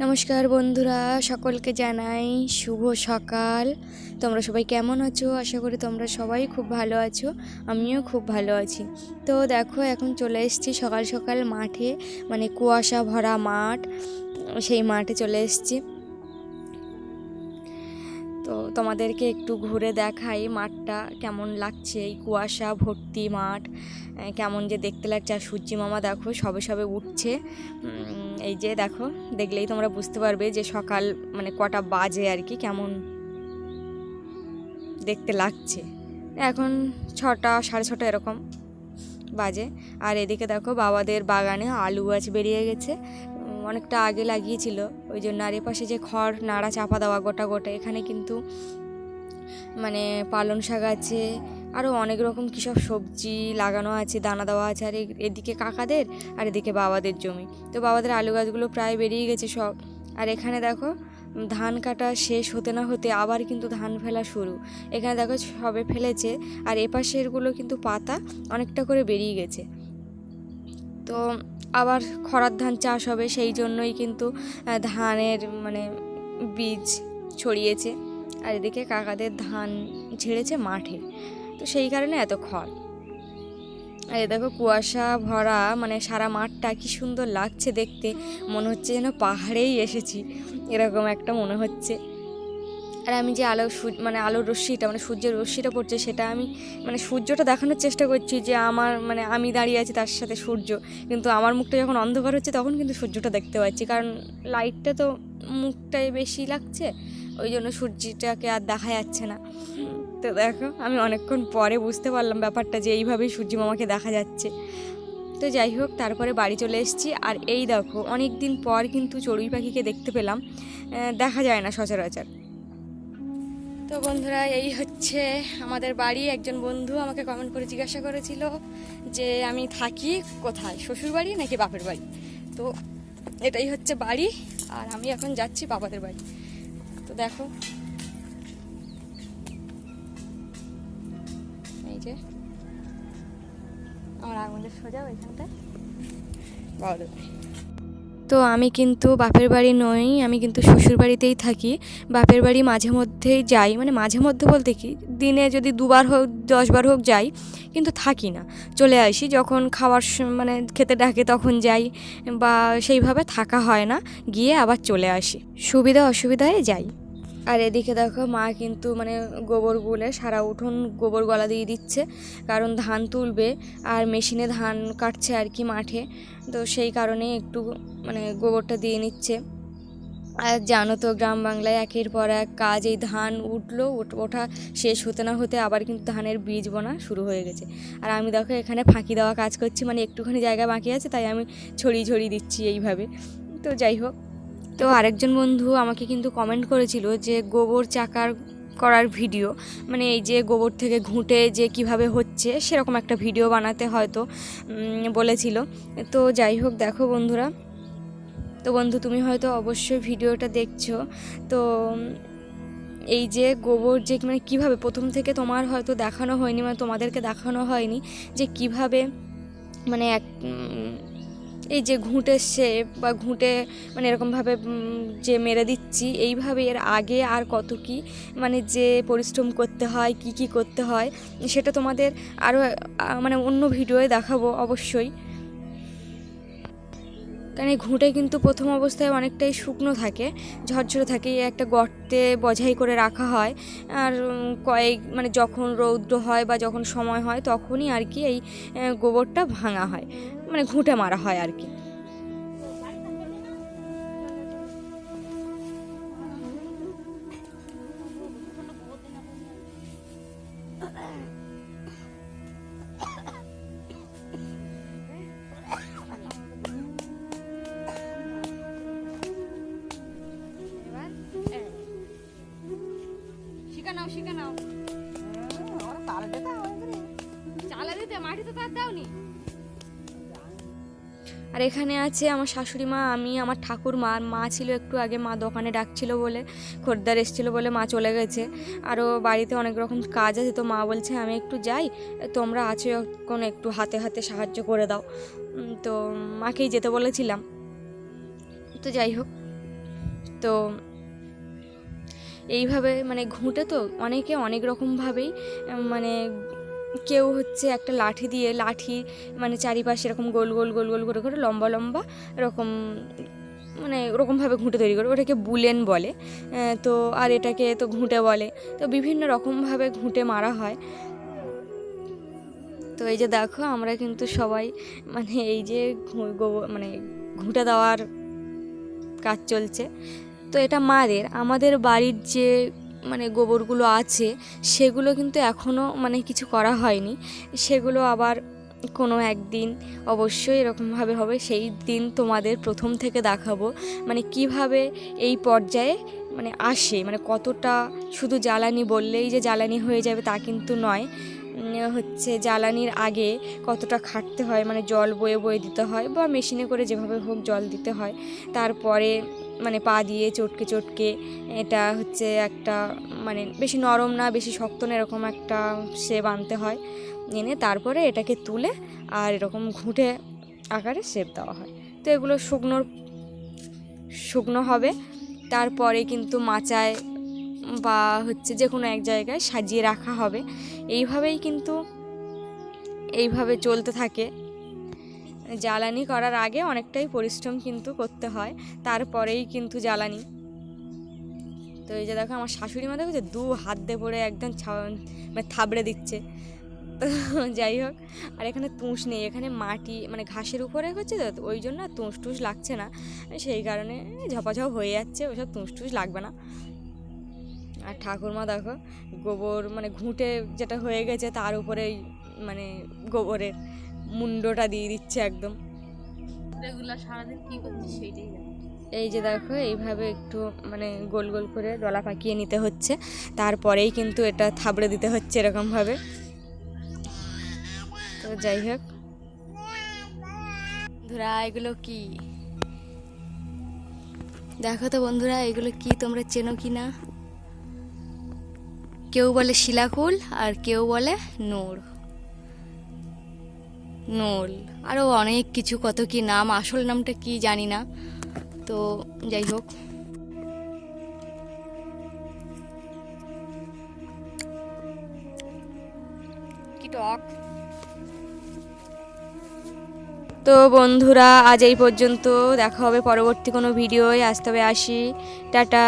নমস্কার বন্ধুরা, সকলকে জানাই শুভ সকাল। তোমরা সবাই কেমন আছো? আশা করি তোমরা সবাই খুব ভালো আছো, আমিও খুব ভালো আছি। তো দেখো, এখন চলে এসেছি সকাল সকাল মাঠে মানে কুয়াশা ভরা মাঠ, সেই মাঠে চলে এসেছি। তো তোমাদেরকে একটু ঘুরে দেখাই মাঠটা কেমন লাগছে। এই কুয়াশা, ভর্তি মাঠ কেমন যে দেখতে লাগছে। আর সূর্যি মামা দেখো, সবে সবে উঠছে। এই যে দেখো, দেখলেই তোমরা বুঝতে পারবে যে সকাল মানে কটা বাজে আর কি, কেমন দেখতে লাগছে। এখন ছটা, সাড়ে ছটা এরকম বাজে। আর এদিকে দেখো, বাবাদের বাগানে আলু গাছ বেরিয়ে গেছে। অনেকটা আগে লাগিয়েছিল। ওই জন্য আর এপাশে যে খড়, নাড়া, চাপা দেওয়া গোটা গোটা, এখানে কিন্তু মানে পালং শাক আছে আরও অনেক রকম কী সব সবজি লাগানো আছে, দানা দেওয়া আছে, আর এদিকে কাকাদের আর এদিকে বাবাদের জমি। তো বাবাদের আলু গাছগুলো প্রায় বেরিয়ে গেছে সব। আর এখানে দেখো, ধান কাটা শেষ হতে না হতে আবার কিন্তু ধান ফেলা শুরু। এখানে দেখো সবে ফেলেছে, আর এপাশেরগুলো কিন্তু পাতা অনেকটা করে বেরিয়ে গেছে। তো আবার খরার ধান চাষ হবে, সেই জন্যই কিন্তু ধানের মানে বীজ ছড়িয়েছে। আর এদিকে কাকাদের ধান ছেড়েছে মাঠে। তো সেই কারণে এত খড়। আর এ দেখো কুয়াশা ভরা মানে সারা মাঠটা কি সুন্দর লাগছে দেখতে। মনে হচ্ছে যেন পাহাড়েই এসেছি। এরকম একটা মনে হচ্ছে। আর আমি যে আলো মানে আলোর রশ্মিটা মানে সূর্যের রশ্মিটা পড়ছে সেটা আমি মানে সূর্যটা দেখানোর চেষ্টা করছি যে আমার মানে আমি দাঁড়িয়ে আছি তার সাথে সূর্য। কিন্তু আমার মুখটা যখন অন্ধকার হচ্ছে তখন কিন্তু সূর্যটা দেখতে পাচ্ছি। কারণ লাইটটা তো মুখটাই বেশি লাগছে, ওই জন্য সূর্যটাকে আর দেখা যাচ্ছে না। তো দেখো, আমি অনেকক্ষণ পরে বুঝতে পারলাম ব্যাপারটা যে এইভাবেই সূর্য মামাকে দেখা যাচ্ছে। তো যাই হোক, তারপরে বাড়ি চলে এসেছি। আর এই দেখো অনেক দিন পর কিন্তু চড়ুই পাখিকে দেখতে পেলাম। দেখা যায় না সচরাচর। তো বন্ধুরা, এই হচ্ছে আমাদের বাড়ি। একজন বন্ধু আমাকে কমেন্ট করে জিজ্ঞাসা করেছিল যে, আমি থাকি কোথায়? শ্বশুর বাড়ি নাকি বাপের বাড়ি? তো এটাই হচ্ছে বাড়ি, আর আমি এখন যাচ্ছি বাবাদের বাড়ি। তো দেখো। এই যে, আমার আগুনের সোজা ওইখানটায়। বাবাদের বাড়ি। তো আমি কিন্তু বাপের বাড়ি নই, আমি কিন্তু শ্বশুর বাড়িতেই থাকি। বাপের বাড়ি মাঝে মধ্যেই যাই মানে মাঝে মধ্যে বলতে কি, দিনে যদি দুবার হোক দশবার হোক যাই, কিন্তু থাকি না। চলে আসি, যখন খাওয়ার মানে খেতে ডাকে তখন যাই, বা সেইভাবে থাকা হয় না, গিয়ে আবার চলে আসি। সুবিধা অসুবিধায় যাই। আর এদিকে দেখো মা কিন্তু মানে গোবর গুলে সারা উঠোন গোবর গলা দিয়ে দিচ্ছে, কারণ ধান তুলবে আর মেশিনে ধান কাটছে আর কি মাঠে। তো সেই কারণে একটু মানে গোবরটা দিয়ে নিচ্ছে। আর জানো তো গ্রাম বাংলায় একের পর এক কাজ, এই ধান উঠল ওঠা শেষ হতে না হতে আবার কিন্তু ধানের বীজ বোনা শুরু হয়ে গেছে। আর আমি দেখো এখানে ফাঁকি দেওয়া কাজ করছি মানে একটুখানি জায়গা বাকি আছে, তাই আমি ছড়িয়ে ছড়িয়ে দিচ্ছি এইভাবে। তো যাই হোক তো আরেকজন বন্ধু আমাকে কিন্তু কমেন্ট করেছিল যে গোবর চাকার করার ভিডিও মানে এই যে গোবর থেকে ঘুঁটে যে কীভাবে হচ্ছে সেরকম একটা ভিডিও বানাতে হয়তো বলেছিল। তো যাই হোক, দেখো বন্ধুরা। তো বন্ধু, তুমি হয়তো অবশ্যই ভিডিওটা দেখছ। তো এই যে গোবর যে মানে কীভাবে, প্রথম থেকে তোমার হয়তো দেখানো হয়নি মানে তোমাদেরকে দেখানো হয়নি যে কীভাবে মানে এক এই যে ঘুঁটে শেপ বা ঘুঁটে মানে এরকমভাবে যে মেরে দিচ্ছি, এইভাবে এর আগে আর কত কি মানে যে পরিশ্রম করতে হয়, কি কি করতে হয়, সেটা তোমাদের আরও মানে অন্য ভিডিওয়ে দেখাবো অবশ্যই। কারণ এই ঘুঁটে কিন্তু প্রথম অবস্থায় অনেকটাই শুকনো থাকে, ঝরঝরে থাকে একটা গর্তে বজাই করে রাখা হয়। আর কয়েক মানে যখন রৌদ্র হয় বা যখন সময় হয় তখনই আর কি এই গোবরটা ভাঙা হয়। মানে ঘুঁটে মারা হয় আর কি। আর এখানে আছে আমার শাশুড়ি মা, আমি, আমার ঠাকুর মা আর মা ছিল একটু আগে মা দোকানে ডাকছিল বলে খরিদ্দার এসেছিল বলে মা চলে গেছে। আরও বাড়িতে অনেক রকম কাজ আছে, তো মা বলছে, আমি একটু যাই, তোমরা আছো এখন, একটু হাতে হাতে সাহায্য করে দাও। তো মাকেই যেতে বলেছিলাম। তো যাই হোক, তো এইভাবে মানে ঘুঁটে তো অনেকে অনেক রকমভাবেই মানে কেউ হচ্ছে একটা লাঠি দিয়ে, লাঠি মানে চারিপাশে এরকম গোল গোল গোল গোল করে করে লম্বা লম্বা এরকম মানে ওরকমভাবে ঘুঁটে তৈরি করে, ওটাকে বুলেন বলে। তো আর এটাকে তো ঘুঁটে বলে। তো বিভিন্ন রকমভাবে ঘুঁটে মারা হয়। তো এই যে দেখো, আমরা কিন্তু সবাই মানে এই যে মানে ঘুঁটে দেওয়ার কাজ চলছে। তো এটা মাদের, আমাদের বাড়ির যে মানে গোবরগুলো আছে, সেগুলো কিন্তু এখনও মানে কিছু করা হয়নি। সেগুলো আবার কোনো একদিন অবশ্যই এরকমভাবে হবে, সেই দিন তোমাদের প্রথম থেকে দেখাবো। মানে কীভাবে এই পর্যায়ে মানে আসে মানে কতটা শুধু জ্বালানি বললেই যে জ্বালানি হয়ে যাবে তা কিন্তু নয়। হচ্ছে জ্বালানির আগে কতটা খাটতে হয় মানে জল বয়ে বয়ে দিতে হয় বা মেশিনে করে যেভাবে হোক জল দিতে হয়। তারপরে মানে পা দিয়ে চটকে চটকে, এটা হচ্ছে একটা মানে বেশি নরম না, বেশি শক্ত না, এরকম একটা শেপ আনতে হয়। এনে তারপরে এটাকে তুলে আর এরকম ঘুঁটে আকারে শেপ দেওয়া হয়। তো এগুলো শুকনোর শুকনো হবে। তারপরে কিন্তু মাচায় বা হচ্ছে যে কোনো এক জায়গায় সাজিয়ে রাখা হবে। এইভাবেই কিন্তু, এইভাবে চলতে থাকে। জ্বালানি করার আগে অনেকটাই পরিশ্রম কিন্তু করতে হয়, তারপরেই কিন্তু জ্বালানি। তো এই যে দেখো আমার শাশুড়ি মা দেখো যে দু হাত দিয়ে পড়ে একদম মানে থাবড়ে দিচ্ছে। তো যাই হোক, আর এখানে তুষ নেই, এখানে মাটি মানে ঘাসের উপরে হচ্ছে তো, ওই জন্য তুষ টুস লাগছে না। সেই কারণে ঝপাঝপ হয়ে যাচ্ছে, ওসব তুষ টুস লাগবে না। আর ঠাকুরমা দেখো, গোবর মানে ঘুঁটে যেটা হয়ে গেছে তার উপরেই মানে গোবরের। মুন্ডটা দিয়ে দিচ্ছে একদম। সারাদিন কি করছিস সেইটাই এই যে দেখো এইভাবে একটু মানে গোল গোল করে ডলা পাকিয়ে নিতে হচ্ছে। তারপরেই কিন্তু এটা থাবড়ে দিতে হচ্ছে এরকমভাবে। তো যাই হোক। বন্ধুরা এগুলো কি? দেখো তো বন্ধুরা এগুলো কি তোমরা চেনো কি না? কেউ বলে শিলাকুল আর কেউ বলে নূর। নোল আরও অনেক কিছু, কত কি নাম, আসল নামটা কি জানি না। তো যাই হোক। তো বন্ধুরা, আজ এই পর্যন্ত। দেখা হবে পরবর্তী কোনো ভিডিওয়। আসতে হবে আসি। টাটা।